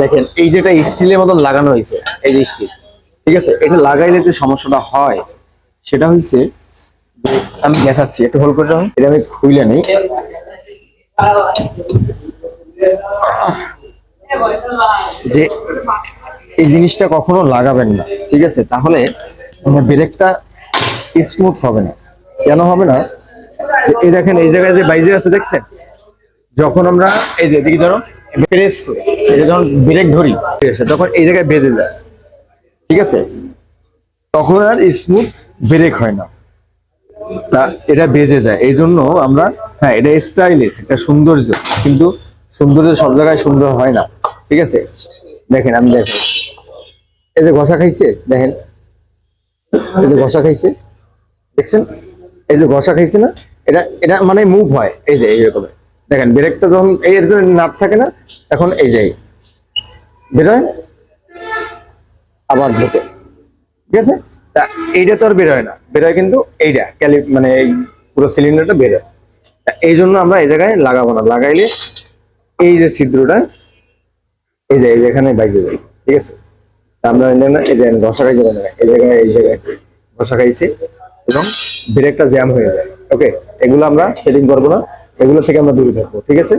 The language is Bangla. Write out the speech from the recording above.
দেখেন, এই যেটা স্টিলের মতন লাগানো হয়েছে, এই যে স্টিল, ঠিক আছে? এটা লাগাইলে যে সমস্যাটা হয়, সেটা হচ্ছে যে আমি দেখাচ্ছি, একটু হল করে। এটা আমি খুইলে নেই। যে এই জিনিসটা কখনো লাগাবেন না, ঠিক আছে? তাহলে আমার ব্রেকটা স্মুথ হবে না। কেন হবে না? এই দেখেন, এই জায়গায় যে বাইজে আছে, দেখছেন? যখন আমরা, এই যে দিকে ধরো, প্রেস করি। যে যখন ব্রেক ধরি, ঠিক আছে, তখন এই জায়গায় বেঁধে যায়। ঠিক আছে? তখন আর স্মুথ ব্রেক হয় না। তা এটা বেজে যায়। এই জন্য আমরা হ্যাঁ এটা স্টাইলিশ এটা সৌন্দর্য। কিন্তু সৌন্দর্য সব জায়গায় সুন্দর হয় না। ঠিক আছে? দেখেন, আমি দেখেন। এই যে ঘষা খাইছে, দেখেন। এই যে ঘষা খাইছে, দেখছেন? এই যে ঘষা খাইছে না, এটা এটা মানে মুভ হয়। এই যে এইরকম দেখেন ব্রেকটা যখন, এই নাট থাকে না, এখন এই যে বেরোয়? আবার ঢোকে ঠিক আছে? তা এইটা তো আর বেরোয় না। বেরোয় কিন্তু এইটা, ক্যালি মানে এই পুরো সিলিন্ডারটা বেরোয়। এই জন্য আমরা এই জায়গায় লাগাবো না। লাগাইলে এই যে ছিদ্রটা, এই যে এখানে বাইকে যাই ঠিক আছে? আমরা এই জন্য এই যে ঘষা খাইছে না এই জায়গায় এই জায়গায় ঘষা খাইছি এবং ব্রেকটা জ্যাম হয়ে যায়। ওকে এগুলো আমরা সেটিং করব না। এগুলো থেকে আমরা দূরে থাকব। ঠিক আছে?